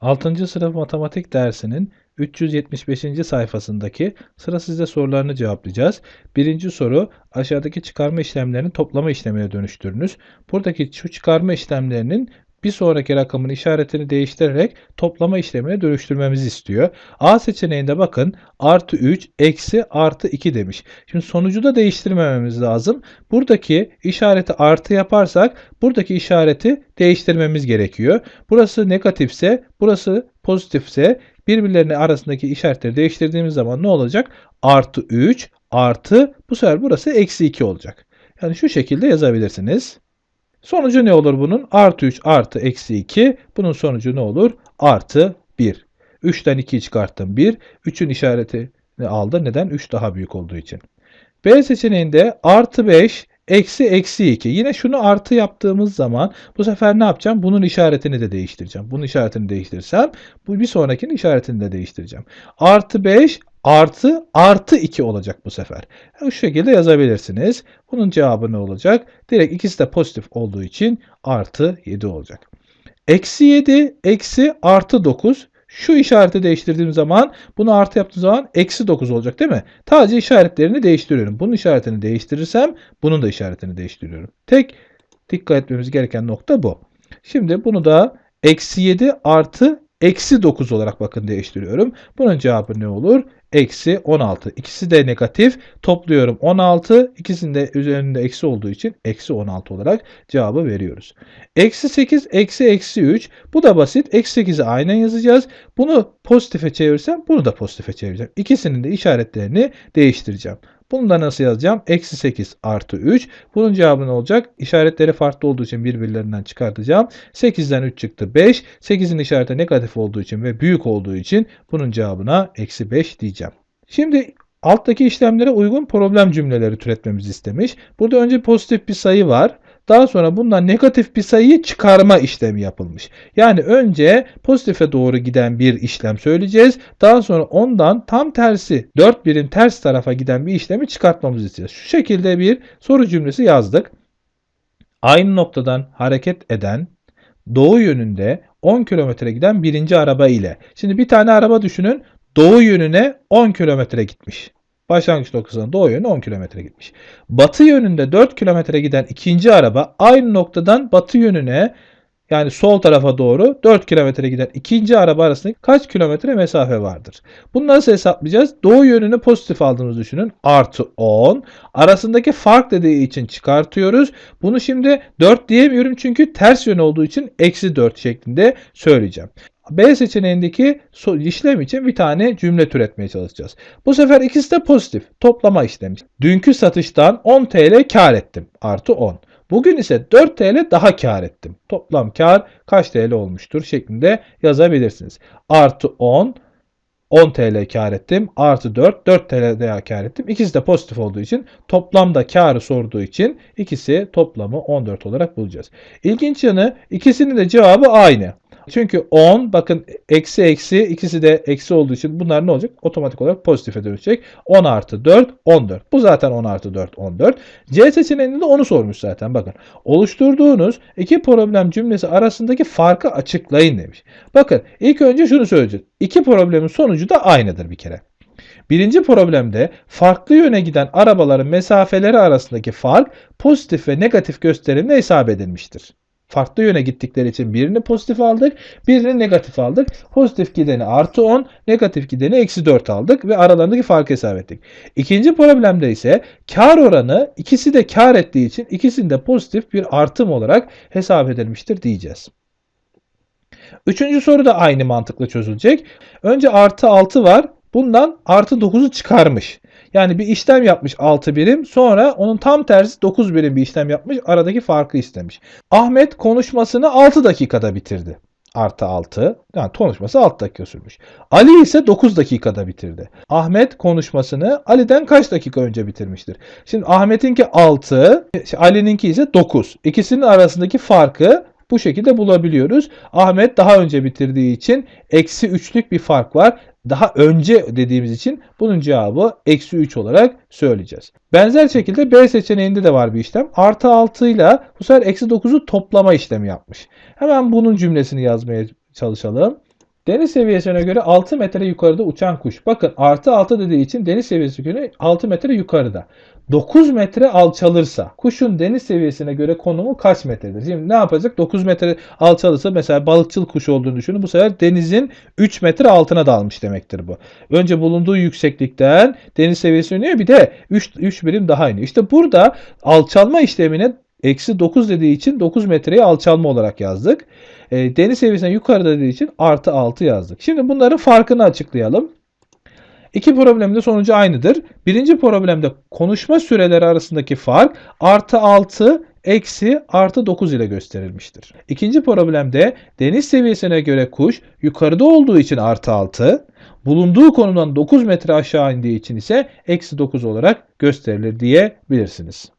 6. sınıf matematik dersinin 375. sayfasındaki sıra sizde sorularını cevaplayacağız. Birinci soru aşağıdaki çıkarma işlemlerini toplama işlemine dönüştürünüz. Buradaki şu çıkarma işlemlerinin bir sonraki rakamın işaretini değiştirerek toplama işlemine dönüştürmemizi istiyor. A seçeneğinde bakın artı 3 eksi artı 2 demiş. Şimdi sonucu da değiştirmememiz lazım. Buradaki işareti artı yaparsak buradaki işareti değiştirmemiz gerekiyor. Burası negatifse burası pozitifse birbirlerine arasındaki işaretleri değiştirdiğimiz zaman ne olacak? Artı 3 artı bu sefer burası eksi 2 olacak. Yani şu şekilde yazabilirsiniz. Sonucu ne olur bunun? Artı 3 artı eksi 2. Bunun sonucu ne olur? Artı 1. 3'ten 2'yi çıkarttım 1. 3'ün işaretini aldı. Neden? 3 daha büyük olduğu için. B seçeneğinde artı 5 eksi eksi 2. Yine şunu artı yaptığımız zaman bu sefer ne yapacağım? Bunun işaretini de değiştireceğim. Bunun işaretini değiştirirsem bu bir sonrakinin işaretini de değiştireceğim. Artı 5 artı artı 2 olacak bu sefer. Bu şekilde yazabilirsiniz. Bunun cevabı ne olacak? Direkt ikisi de pozitif olduğu için artı 7 olacak. Eksi 7 eksi artı 9. Şu işareti değiştirdiğim zaman bunu artı yaptığım zaman eksi 9 olacak değil mi? Sadece işaretlerini değiştiriyorum. Bunun işaretini değiştirirsem bunun da işaretini değiştiriyorum. Tek dikkat etmemiz gereken nokta bu. Şimdi bunu da eksi 7 artı eksi 9 olarak bakın değiştiriyorum. Bunun cevabı ne olur? eksi 16. İkisi de negatif. Topluyorum 16. İkisinin de üzerinde eksi olduğu için eksi 16 olarak cevabı veriyoruz. Eksi 8 eksi eksi 3. Bu da basit. Eksi 8'i aynen yazacağız. Bunu pozitife çevirsem bunu da pozitife çevireceğim. İkisinin de işaretlerini değiştireceğim. Bunu da nasıl yazacağım? Eksi 8 artı 3. Bunun cevabı ne olacak? İşaretleri farklı olduğu için birbirlerinden çıkartacağım. 8'den 3 çıktı 5. 8'in işareti negatif olduğu için ve büyük olduğu için bunun cevabına eksi 5 diyeceğim. Şimdi alttaki işlemlere uygun problem cümleleri türetmemizi istemiş. Burada önce pozitif bir sayı var. Daha sonra bundan negatif bir sayıyı çıkarma işlemi yapılmış. Yani önce pozitife doğru giden bir işlem söyleyeceğiz. Daha sonra ondan tam tersi 4 birim ters tarafa giden bir işlemi çıkartmamızı isteyeceğiz. Şu şekilde bir soru cümlesi yazdık. Aynı noktadan hareket eden doğu yönünde 10 kilometre giden birinci araba ile. Şimdi bir tane araba düşünün. Doğu yönüne 10 kilometre gitmiş. Başlangıç noktasına doğu yönü 10 km gitmiş. Batı yönünde 4 km giden ikinci araba aynı noktadan batı yönüne yani sol tarafa doğru 4 kilometre giden ikinci araba arasında kaç kilometre mesafe vardır? Bunu nasıl hesaplayacağız? Doğu yönünü pozitif aldığımızı düşünün. Artı 10. Arasındaki fark dediği için çıkartıyoruz. Bunu şimdi 4 diyemiyorum çünkü ters yön olduğu için eksi 4 şeklinde söyleyeceğim. B seçeneğindeki işlem için bir tane cümle türetmeye çalışacağız. Bu sefer ikisi de pozitif. Toplama işlemi. Dünkü satıştan 10 TL kar ettim. Artı 10. Bugün ise 4 TL daha kar ettim. Toplam kar kaç TL olmuştur şeklinde yazabilirsiniz. Artı 10 10 TL kar ettim. Artı 4 4 TL daha kar ettim. İkisi de pozitif olduğu için toplamda karı sorduğu için ikisi toplamı 14 olarak bulacağız. İlginç yanı ikisinin de cevabı aynı. Çünkü 10 bakın eksi eksi ikisi de eksi olduğu için bunlar ne olacak? Otomatik olarak pozitife dönüşecek. 10 artı 4 14. Bu zaten 10 artı 4 14. C seçeneğinde de onu sormuş zaten bakın. Oluşturduğunuz iki problem cümlesi arasındaki farkı açıklayın demiş. Bakın ilk önce şunu söyleyeceğiz. İki problemin sonucu da aynıdır bir kere. Birinci problemde farklı yöne giden arabaların mesafeleri arasındaki fark pozitif ve negatif gösterimle hesap edilmiştir farklı yöne gittikleri için birini pozitif aldık, birini negatif aldık. Pozitif gideni artı 10, negatif gideni eksi 4 aldık ve aralarındaki farkı hesap ettik. İkinci problemde ise kar oranı ikisi de kar ettiği için ikisinde pozitif bir artım olarak hesap edilmiştir diyeceğiz. Üçüncü soru da aynı mantıkla çözülecek. Önce artı 6 var. Bundan artı 9'u çıkarmış. Yani bir işlem yapmış 6 birim. Sonra onun tam tersi 9 birim bir işlem yapmış. Aradaki farkı istemiş. Ahmet konuşmasını 6 dakikada bitirdi. Artı 6. Yani konuşması 6 dakika sürmüş. Ali ise 9 dakikada bitirdi. Ahmet konuşmasını Ali'den kaç dakika önce bitirmiştir? Şimdi Ahmet'inki 6, Ali'ninki ise 9. İkisinin arasındaki farkı bu şekilde bulabiliyoruz. Ahmet daha önce bitirdiği için eksi 3'lük bir fark var daha önce dediğimiz için bunun cevabı eksi 3 olarak söyleyeceğiz. Benzer şekilde B seçeneğinde de var bir işlem. Artı 6 ile bu sefer eksi 9'u toplama işlemi yapmış. Hemen bunun cümlesini yazmaya çalışalım. Deniz seviyesine göre 6 metre yukarıda uçan kuş. Bakın artı 6 dediği için deniz seviyesine göre 6 metre yukarıda. 9 metre alçalırsa kuşun deniz seviyesine göre konumu kaç metredir? Şimdi ne yapacak? 9 metre alçalırsa mesela balıkçıl kuş olduğunu düşünün. Bu sefer denizin 3 metre altına dalmış demektir bu. Önce bulunduğu yükseklikten deniz seviyesine iniyor bir de 3, 3 birim daha iniyor. İşte burada alçalma işlemine eksi 9 dediği için 9 metreyi alçalma olarak yazdık. E, deniz seviyesinden yukarıda dediği için artı 6 yazdık. Şimdi bunların farkını açıklayalım. İki problemde sonucu aynıdır. Birinci problemde konuşma süreleri arasındaki fark artı 6 eksi artı 9 ile gösterilmiştir. İkinci problemde deniz seviyesine göre kuş yukarıda olduğu için artı 6, bulunduğu konumdan 9 metre aşağı indiği için ise eksi 9 olarak gösterilir diyebilirsiniz.